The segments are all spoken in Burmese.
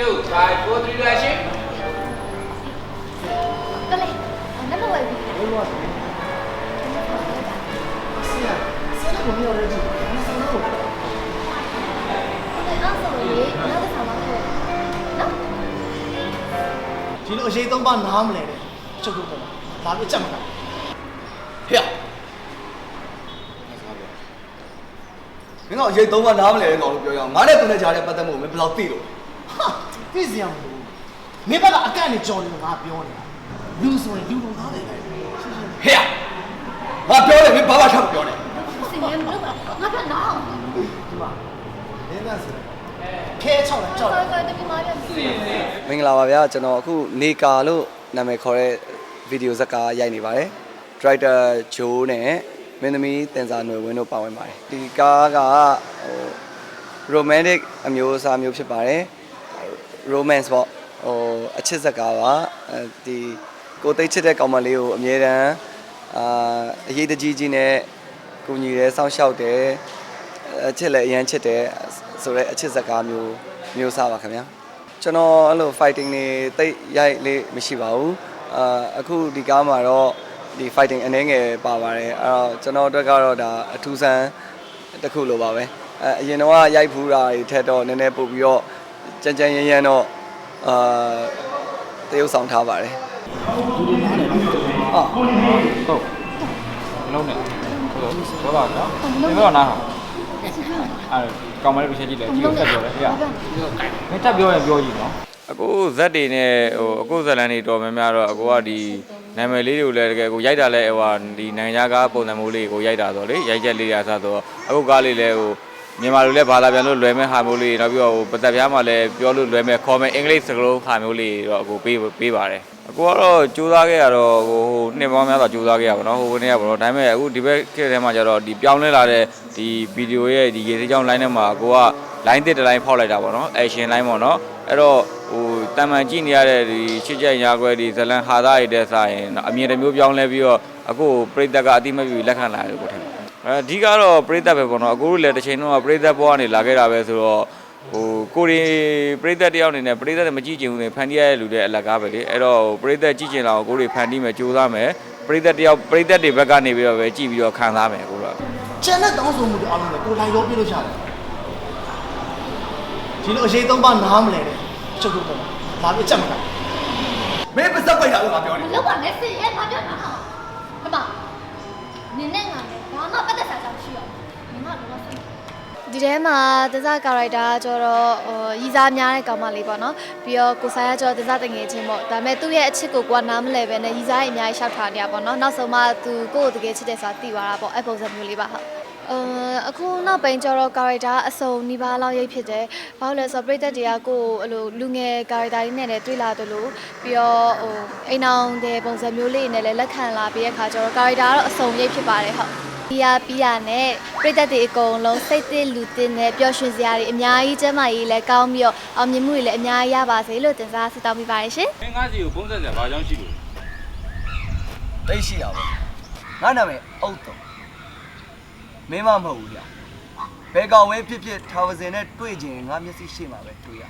2 5 4 3 2 action ကလေးနမဝယ်ပြီဘယ်လိုလဲဆရာဆရာကမပြောရဘူးမစလို့အဲ့အောက်ဆိုလေနောက်တစ်ခါမှခဲ့နော်ဒီလိုအရေးသုံးပါနားမလဲတဲ့ချုပ်ထုတ်တော့ဒါပြချက်မလားဟဲ့မင်းကအရေးသုံးပါနားမလဲကောင်လို့ပြောရအောင်ငါနဲ့သူနဲ့ကြားတဲ့ပတ်သက်မှုကိုမင်းဘယ်လောက်သိလို့ဟာ သိစရာမလိုမင်းဘက်ကအကန့်နဲ့ကြော်နေလို့ငါပြောနေတာလူဆိုရင်လူလိုသားတယ်ရှင်းရှင်းဟဲ့ငါပြောတယ်မင်းဘာမှထားမပြောနဲ့စင်ရမလို့ငါကနော်ဒီမှာမင်းကဆိုခဲချောက်တယ်ကြောက်တယ်ဆော်ဆော်တကယ်မှပြန်ပြီမင်္ဂလာပါဗျာကျွန်တော်အခုနေကာလို့နာမည်ခေါ်တဲ့ဗီဒီယိုဇာတ်ကားရိုက်နေပါတယ်ဒရိုက်တာဂျိုးနဲ့မင်းသမီးတင်စာຫນွေဝင်းတို့ပါဝင်ပါတယ်ဒီကားကဟို romantic အမျိုးအစားမျိုးဖြစ်ပါတယ် romance ပေါ့ဟိုအချစ်ဇာတ်ကားပါအဲဒီကိုသိချစ်တဲ့ကောင်မလေးကိုအမြဲတမ်းအာအရေးတကြီးကြီးနဲ့ကိုညီရဲစောင့်ရှောက်တယ်အချစ်လည်းအရန်ချစ်တယ်ဆိုတော့အချစ်ဇာတ်ကားမျိုးမျိုးစားပါခင်ဗျာကျွန်တော်အဲ့လို fighting တွေတိတ်ရိုက်လေးမရှိပါဘူးအာအခုဒီကားမှာတော့ဒီ fighting အနေငယ်ပါပါတယ်အဲ့တော့ကျွန်တော်အတွက်ကတော့ဒါအထူးဆန်းတစ်ခုလိုပါပဲအဲအရင်တော့ရိုက်ဖူးတာတွေထက်တော့နည်းနည်းပို့ပြီးတော့ ကြမ်းကြမ်းရမ်းရမ်းတော့အာတရုပ်ဆောင်ထားပါတယ်ဟုတ်လုံးနဲ့ဟုတ်တော့နော်ဒီတော့နားအဲကောင်မလေးပြချက်ကြည့်တယ်ကြည့်ဆက်ပြောတယ်ဟဲ့မင်းတက်ပြောရင်ပြောကြည့်နော်အကိုဇက်တွေနဲ့ဟိုအကိုဇက်လန်တွေတော်များများတော့အကိုကဒီနာမည်လေးတွေကိုလည်းတကယ်ကိုရိုက်တာလဲဟိုဟာဒီနိုင်ငံခြားကားပုံစံမျိုးလေးကိုရိုက်တာဆိုလေရိုက်ချက်လေးရာစားဆိုတော့အကိုကားလေးလည်းဟို မြန်မာလူလည်းဘာသာပြန်လို့လွယ်မဲ့ဟာမျိုးလေးနောက်ပြီးတော့ဟိုပသက်ပြားမှာလည်းပြောလို့လွယ်မဲ့ခေါ်မဲ့အင်္ဂလိပ်စကားလုံးဟာမျိုးလေးတော့အကိုပေးပေးပါတယ်အကိုကတော့စူးစမ်းခဲ့ရတော့ဟိုဟိုနှစ်ပေါင်းများစွာစူးစမ်းခဲ့ရပါတော့ဟိုနေ့ကပေါ့နော်ဒါပေမဲ့အခုဒီဘက်ခေတ်ထဲမှာကျတော့ဒီပြောင်းလဲလာတဲ့ဒီဗီဒီယိုရဲ့ဒီရေစကြောင်း line ထဲမှာအကိုက line တစ်တစ် line ဖောက်လိုက်တာပေါ့နော် action line ပေါ့နော်အဲ့တော့ဟိုတန်မှန်ကြည့်နေရတဲ့ဒီချစ်ချက်ညာခွဲဒီဇလန်ဟာသားရတဲ့ဆိုင်အမြင်တစ်မျိုးပြောင်းလဲပြီးတော့အခုပြိသက်ကအတိမတ်ပြီးလက်ခံလာတယ်ကိုထင်တယ် အဲအဓိကတော့ပြိသက်ပဲပေါ့နော်အခုတို့လည်းတစ်ချိန်တော့ပြိသက်ဘောကနေလာခဲ့တာပဲဆိုတော့ဟိုကိုရီပြိသက်တယောက်အနေနဲ့ပြိသက်မကြည့်ချင်ဘူးနေဖန်တီးရတဲ့လူတွေအလကားပဲလေအဲ့တော့ပြိသက်ကြည့်ချင်လာအောင်ကိုရီဖန်တီးမယ်ကြိုးစားမယ်ပြိသက်တယောက်ပြိသက်တွေဘက်ကနေပြီးတော့ပဲကြည့်ပြီးတော့ခံစားမယ်ကိုတော့ကျန်တဲ့တောင်းဆိုမှုတွေအားလုံးကိုလိုက်ရောပြလို့ရတယ်ဒီလိုအရေးသုံးပါနားမလဲတဲ့ချုပ်ထုတ်တော့ဒါပြချက်မလားမင်းပါစပ်ပိတ်တာလို့ငါပြောမတယ်လုပ်ပါနဲ့စင်ရငါပြောနော်ဟမ ဒီထဲမှာတစားကာရိုက်တာကျတော့ဟိုရီစားများတဲ့ကောင်မလေးပေါ့နော်ပြီးတော့ကိုဆိုင်ကကျတော့တစားတငယ်ချင်းပေါ့ဒါပေမဲ့သူ့ရဲ့အချစ်ကိုကိုကနားမလဲပဲနဲ့ရီစားရင်အများကြီးရှောက်ထားနေရပေါ့နော်နောက်ဆုံးမှသူကိုယ့်ကိုတကယ်ချစ်တယ်ဆိုတာသိသွားတာပေါ့အဲ့ပုံစံမျိုးလေးပါဟုတ်အမ်အခုနောက်ပိုင်းကျတော့ကာရိုက်တာအစုံနီးပါးလောက်ရိပ်ဖြစ်တယ်။ဘာလို့လဲဆိုတော့ပရိသတ်တွေကကိုယ်အဲ့လိုလူငယ်ကာရိုက်တာလေးနဲ့လည်းတွေ့လာတယ်လို့ပြီးတော့ဟိုအိမ်အောင်တဲ့ပုံစံမျိုးလေးနဲ့လည်းလက်ခံလာပြီးတဲ့အခါကျတော့ကာရိုက်တာကတော့အစုံရိပ်ဖြစ်ပါတယ်ဟုတ်။ ပီယာပီယာနဲ့ပရိသတ်တွေအကုန်လုံးစိတ်သစ်လူသစ်နဲ့ပျော်ရွှင်စရာတွေအများကြီးကျမ်းမာရေးလည်းကောင်းပြီးတော့အောင်မြင်မှုတွေလည်းအများကြီးရပါစေလို့တင်စားဆုတောင်းပေးပါတယ်ရှင်။မင်းငါးစီကိုပုံဆက်စရာဘာကြောင့်ရှိလို့တိတ်ရှိတာပေါ့ငါနာမည်အုတ်တော်မင်းမမဟုတ်ဘူးဗျဘယ်ကောင်ဝဲဖြစ်ဖြစ်ထာဝစင်နဲ့တွေ့ချင်ငါမျက်စိရှိမှာပဲတွေ့ရ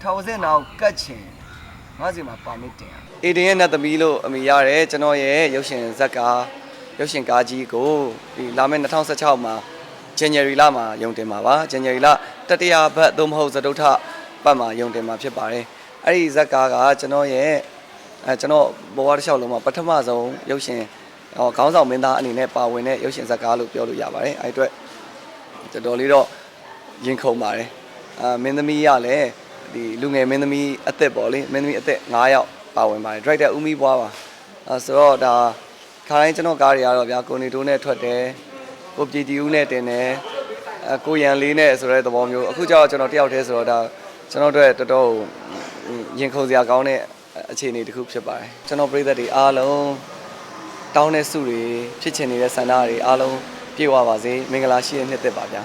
ထာဝစင်နောက်ကတ်ချင်ငါစီမှာပါမစ်တင်ရအေဒင်ရဲ့နတ်သမီးလို့အမိရတယ်ကျွန်တော်ရဲ့ရုပ်ရှင်ဇက်ကား ရုပ်ရှင်ကားကြီးကိုဒီလာမယ့်2016မှာ January လမှာယုံတင်မှာပါ January လတတိယဘတ်သို့မဟုတ်သတုထပတ်မှာယုံတင်မှာဖြစ်ပါတယ်အဲ့ဒီဇက်ကားကကျွန်တော်ရဲ့အဲကျွန်တော်ဘဝတစ်လျှောက်လုံးမှာပထမဆုံးရုပ်ရှင်ဟောခေါင်းဆောင်မင်းသားအနေနဲ့ပါဝင်တဲ့ရုပ်ရှင်ဇက်ကားလို့ပြောလို့ရပါတယ်အဲ့အတွက်တော်တော်လေးတော့ရင်ခုန်ပါတယ်အာမင်းသမီးကလည်းဒီလူငယ်မင်းသမီးအသက်ပေါ့လေမင်းသမီးအသက်9ယောက်ပါဝင်ပါတယ်ဒရိုက်တာဦးမီဘွားပါအဲဆိုတော့ဒါ ခါတိုင်းကျွန်တော်ကားတွေကတော့ဗျာကိုနေတိုးနဲ့ထွက်တယ်ကိုပြည်တီဦးနဲ့တင်တယ်အဲကိုရန်လေးနဲ့ဆိုတဲ့သဘောမျိုးအခုကျတော့ကျွန်တော်တယောက်တည်းဆိုတော့ဒါကျွန်တော်တို့တော်တော်ရင်ခုန်စရာကောင်းတဲ့အခြေအနေတစ်ခုဖြစ်ပါတယ်ကျွန်တော်ပြည်သက်တွေအားလုံးတောင်းတဲ့စုတွေဖြစ်ချင်နေတဲ့ဆန္ဒတွေအားလုံးပြည့်ဝပါစေမင်္ဂလာရှိတဲ့နှစ်သက်ပါဗျာ